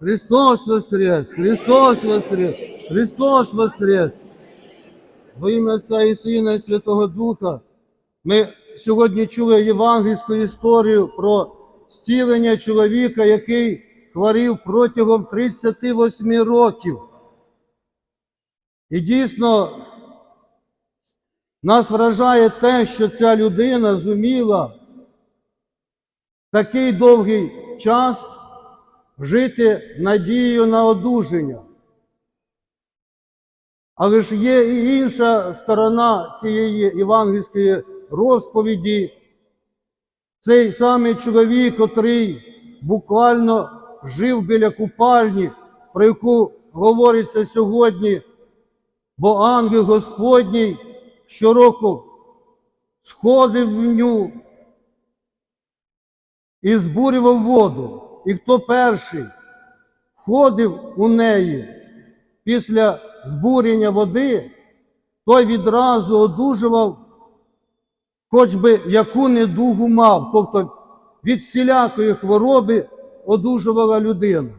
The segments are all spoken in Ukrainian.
Христос Воскрес! Христос Воскрес! Христос Воскрес! Во ім'я Отця і Сина і Святого Духа ми сьогодні чули євангельську історію про зцілення чоловіка, який хворів протягом 38 років. І дійсно нас вражає те, що ця людина зуміла такий довгий час жити надією на одужання. Але ж є і інша сторона цієї євангельської розповіді. Цей самий чоловік, котрий буквально жив біля купальні, про яку говориться сьогодні, бо ангел Господній щороку сходив в ню і збурював воду. І хто перший входив у неї після збурення води, той відразу одужував, хоч би яку недугу мав, тобто від всілякої хвороби одужувала людина.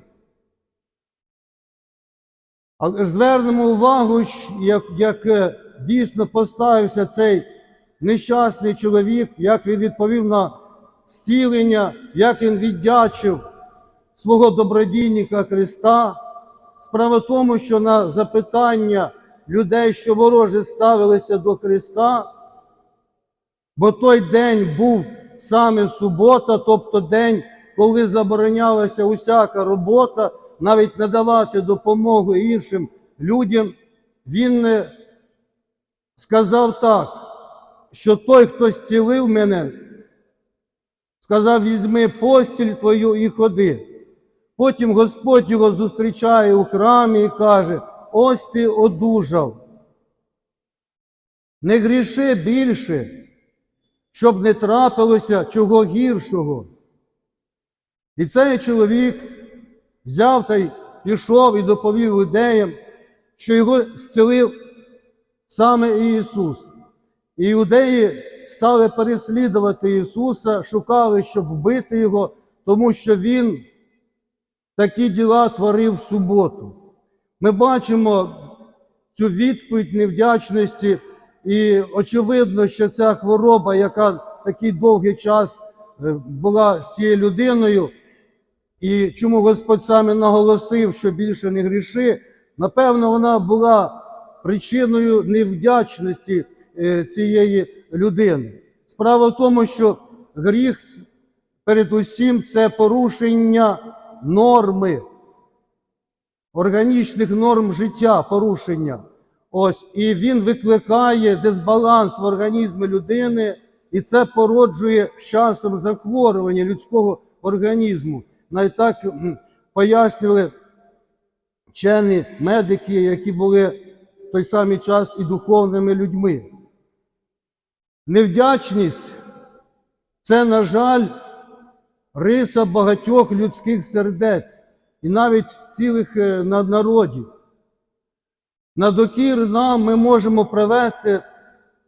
Але звернемо увагу, як, як е, дійсно поставився цей нещасний чоловік, як він відповів на зцілення, як він віддячив свого добродійника Христа. Справа в тому, що на запитання людей, що вороже ставилися до Христа, бо той день був саме субота, тобто день, коли заборонялася усяка робота, навіть надавати допомогу іншим людям, він сказав так, що той, хто зцілив мене, сказав: візьми постіль твою і ходи. Потім Господь його зустрічає у храмі і каже: ось ти одужав. Не гріши більше, щоб не трапилося чого гіршого. І цей чоловік взяв та й пішов і доповів ідеям, що його зцілив саме Ісус. І іудеї стали переслідувати Ісуса, шукали, щоб вбити Його, тому що Він такі діла творив в суботу. Ми бачимо цю відповідь невдячності, і очевидно, що ця хвороба, яка такий довгий час е, була з цією людиною, і чому Господь саме наголосив, що більше не гріши, напевно, вона була причиною невдячності е, цієї людини. Справа в тому, що гріх перед усім це порушення норми, органічних норм життя, порушення. Ось, і він викликає дисбаланс в організмі людини, і це породжує з часом захворювання людського організму. Навіть пояснювали вчені медики, які були в той самий час і духовними людьми. Невдячність це, на жаль, риса багатьох людських сердець і навіть цілих е, народів. На докір нам ми можемо привести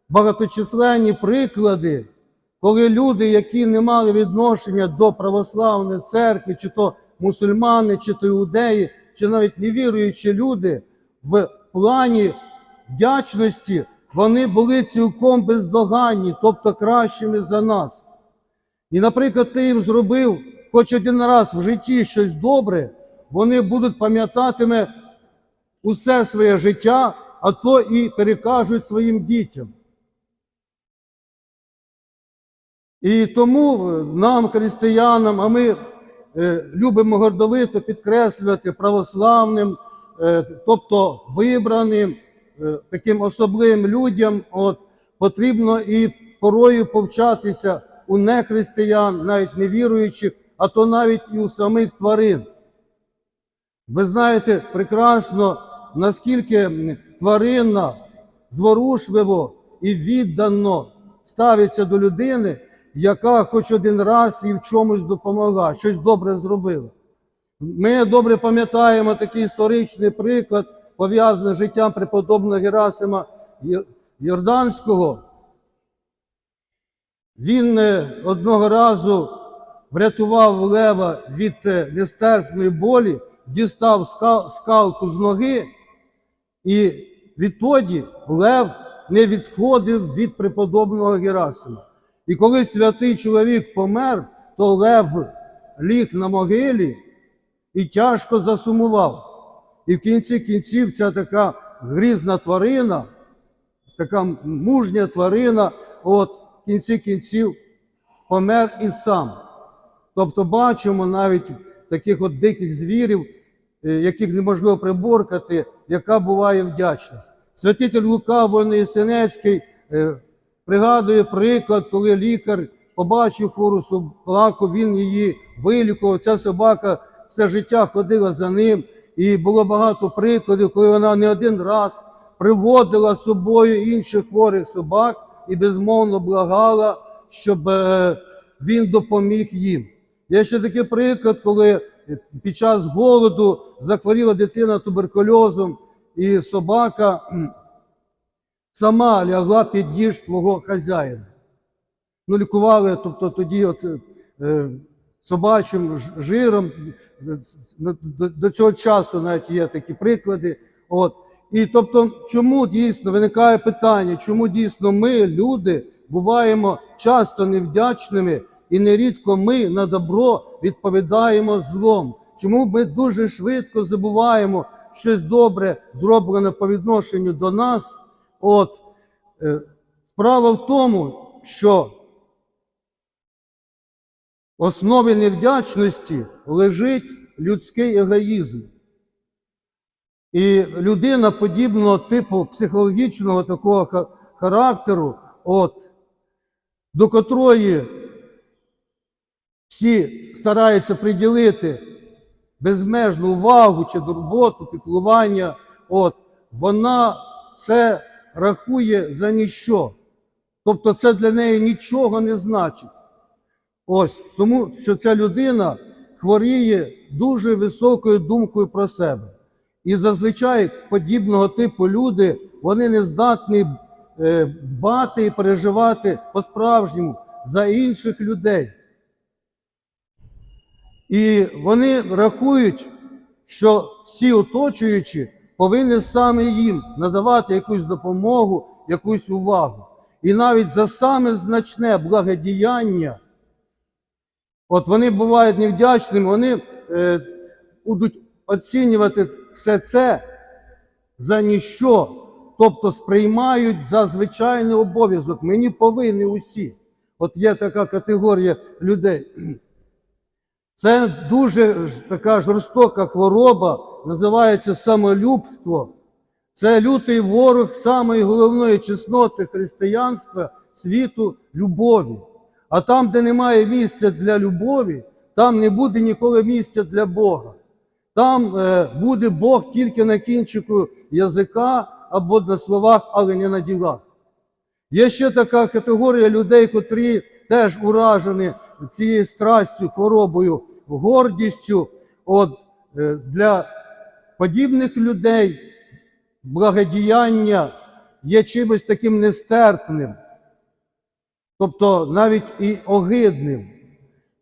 багаточисленні приклади, коли люди, які не мали відношення до православної церкви, чи то мусульмани, чи то іудеї, чи навіть невіруючі люди, в плані вдячності вони були цілком бездоганні, тобто кращими за нас. І, наприклад, ти їм зробив хоч один раз в житті щось добре, вони будуть пам'ятатиме усе своє життя, а то і перекажуть своїм дітям. І тому е, нам, християнам, а ми е, любимо гордовито підкреслювати православним, е, тобто вибраним, е, таким особливим людям, от, потрібно і порою повчатися у нехристиян, навіть невіруючих, а то навіть і у самих тварин. Ви знаєте прекрасно, наскільки тварина зворушливо і віддано ставиться до людини, яка хоч один раз їй в чомусь допомогла, щось добре зробила. Ми добре пам'ятаємо такий історичний приклад, пов'язаний з життям преподобного Герасима Йорданського. Він е, одного разу врятував лева від е, нестерпної болі, дістав ска- скалку з ноги, і відтоді Лев не відходив від преподобного Герасима. І коли святий чоловік помер, то Лев ліг на могилі і тяжко засумував. І в кінці кінців ця така грізна тварина, така мужня тварина, от кінці кінців помер і сам. Тобто бачимо навіть таких от диких звірів, е, яких неможливо приборкати, яка буває вдячність. Святитель Лука Воєнисенецький е, пригадує приклад, коли лікар побачив хвору собаку, він її вилікував. Ця собака все життя ходила за ним, і було багато прикладів, коли вона не один раз приводила з собою інших хворих собак і безмовно благала, щоб е, він допоміг їм. Є ще такий приклад, коли під час голоду захворіла дитина туберкульозом, і собака сама лягла під ніж свого хазяїна. Ну, лікували, тобто тоді от, е, собачим жиром, е, до цього часу навіть є такі приклади. От. І тобто, чому дійсно виникає питання, чому дійсно ми, люди, буваємо часто невдячними, і нерідко ми на добро відповідаємо злом. Чому ми дуже швидко забуваємо щось добре зроблене по відношенню до нас? От е, справа в тому, що в основі невдячності лежить людський егоїзм. І людина подібного типу психологічного такого характеру, от, до котрої всі стараються приділити безмежну увагу чи турботу, піклування, от, вона це рахує за ніщо. Тобто це для неї нічого не значить. Ось тому, що ця людина хворіє дуже високою думкою про себе. І зазвичай подібного типу люди вони не здатні е, дбати і переживати по-справжньому за інших людей. І вони рахують, що всі оточуючі повинні саме їм надавати якусь допомогу, якусь увагу. І навіть за саме значне благодіяння, от вони бувають невдячними, вони е, будуть оцінювати все це за ніщо, тобто сприймають за звичайний обов'язок. Мені повинні усі. От є така категорія людей. Це дуже така жорстока хвороба, називається самолюбство. Це лютий ворог самої головної чесноти християнства, світу любові. А там, де немає місця для любові, там не буде ніколи місця для Бога. Там е, буде Бог тільки на кінчику язика або на словах, але не на ділах. Є ще така категорія людей, котрі теж уражені цією страстю, хворобою, гордістю. От е, для подібних людей благодіяння є чимось таким нестерпним, тобто навіть і огидним.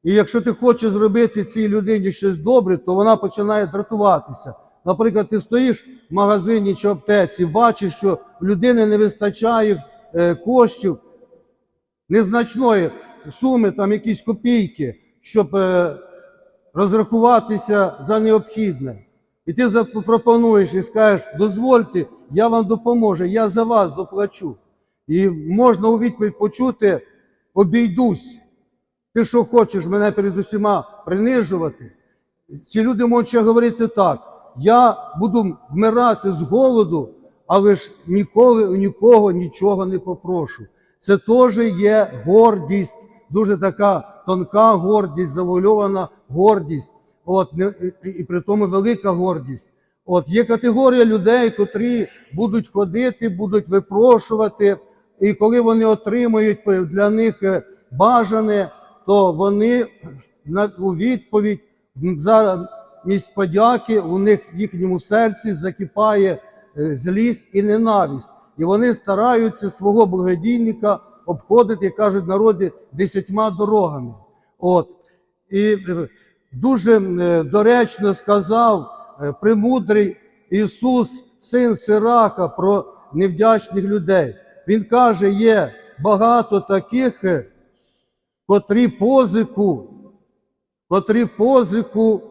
І якщо ти хочеш зробити цій людині щось добре, то вона починає дратуватися. Наприклад, ти стоїш в магазині чи аптеці, бачиш, що в людини не вистачає е, коштів незначної суми, там якісь копійки, щоб е, розрахуватися за необхідне. І ти запропонуєш і скажеш, дозвольте, я вам допоможу, я за вас доплачу. І можна у відповідь почути обійдусь. Ти що хочеш мене перед усіма принижувати? Ці люди можуть говорити так: я буду вмирати з голоду, але ж ніколи у нікого нічого не попрошу. Це теж є гордість, дуже така тонка гордість, завуальована гордість. От, і, при тому велика гордість. От є категорія людей, котрі будуть ходити, будуть випрошувати, і коли вони отримують для них е, бажане, то вони у відповідь м, замість подяки у них в їхньому серці закипає е, злість і ненависть. І вони стараються свого благодійника обходити, як кажуть народі, десятьма дорогами. От. І е, дуже е, доречно сказав премудрий Ісус, син Сираха, про невдячних людей. Він каже, є багато таких, котрі позику, котрі позику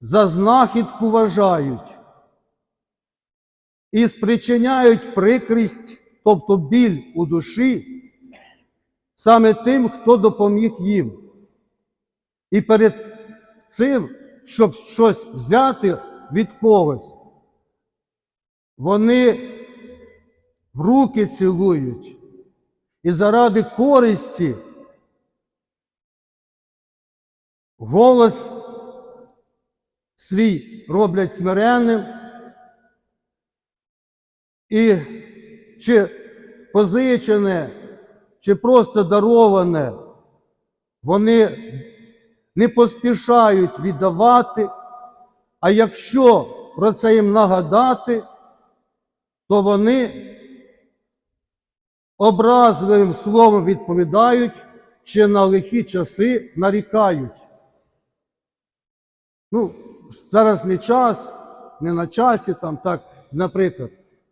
за знахідку вважають і спричиняють прикрість, тобто біль у душі, саме тим, хто допоміг їм. І перед цим, щоб щось взяти від когось, вони в руки цілують і заради користі голос свій роблять смиренним і чи позичене, чи просто дароване, вони не поспішають віддавати, а якщо про це їм нагадати, то вони образливим словом відповідають, чи на лихі часи нарікають. Ну, зараз не час, не на часі, там так, наприклад.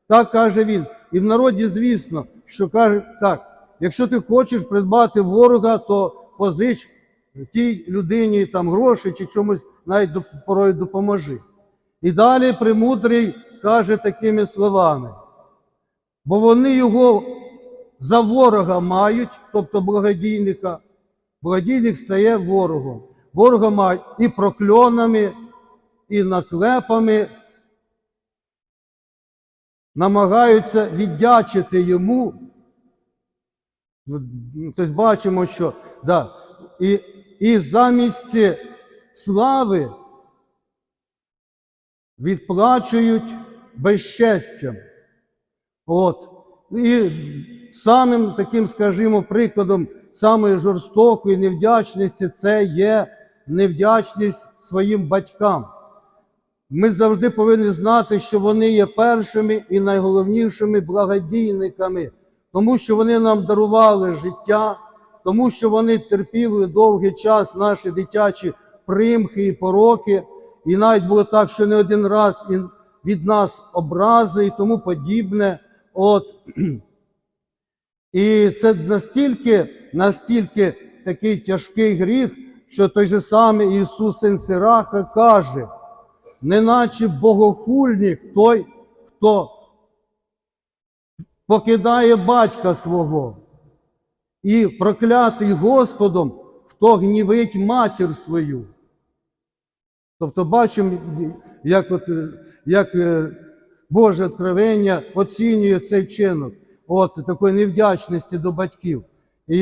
Так каже він. І в народі, звісно, що каже так: якщо ти хочеш придбати ворога, то позич тій людині там гроші чи чомусь навіть порою допоможи. І далі премудрий каже такими словами: бо вони його за ворога мають, тобто благодійника, благодійник стає ворогом. Ворога і прокльонами, і наклепами, намагаються віддячити йому. Тобто бачимо, що да, і, і замість слави відплачують безчестям. От. І самим таким, скажімо, прикладом самої жорстокої невдячності це є невдячність своїм батькам. Ми завжди повинні знати, що вони є першими і найголовнішими благодійниками, тому що вони нам дарували життя, тому що вони терпіли довгий час наші дитячі примхи і пороки, і навіть було так, що не один раз від нас образи і тому подібне. От. І це настільки, настільки такий тяжкий гріх, що той же самий Ісус Син Сираха каже, неначе богохульник той, хто покидає батька свого, і проклятий Господом, хто гнівить матір свою. Тобто бачимо, як, от, як е, Боже откровення оцінює цей вчинок от такої невдячності до батьків. І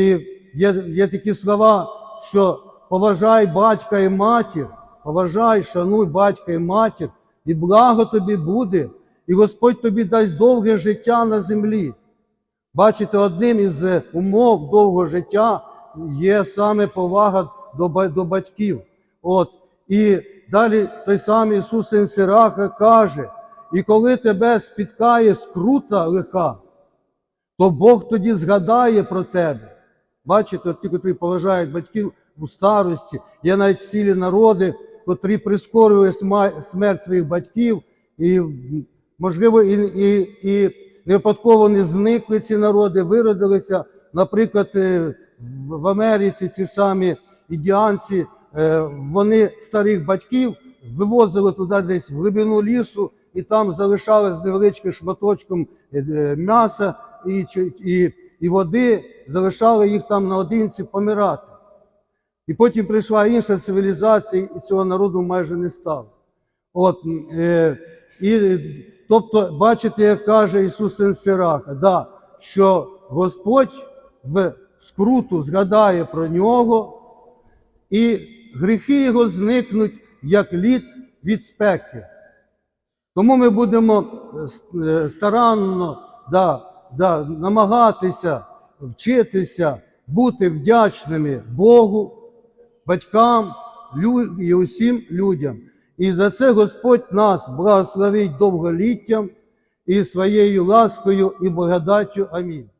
є, є такі слова, що поважай батька і матір, поважай, шануй батька і матір, і благо тобі буде, і Господь тобі дасть довге життя на землі. Бачите, одним із е, умов довгого життя є саме повага до, батьків. От. І далі той самий Ісус Син Сираха каже, і коли тебе спіткає скрута лиха, то Бог тоді згадає про тебе. Бачите, ті, котрі поважають батьків у старості, є навіть цілі народи, котрі прискорюють смерть своїх батьків, і, можливо, і, і, і не випадково не зникли ці народи, виродилися. Наприклад, е, в Америці ці самі індіанці, е, вони старих батьків вивозили туди десь в глибину лісу, і там залишали з невеличким шматочком е, м'яса і, і, і води, залишали їх там наодинці помирати. І потім прийшла інша цивілізація, і цього народу майже не стало. От, е, і, тобто, бачите, як каже Ісус Син Сираха, да, що Господь в скруту згадає про нього, і гріхи його зникнуть, як лід від спеки. Тому ми будемо е, старанно да, да, намагатися вчитися бути вдячними Богу, батькам і усім людям. І за це Господь нас благословить довголіттям і своєю ласкою і благодаттю. Амінь.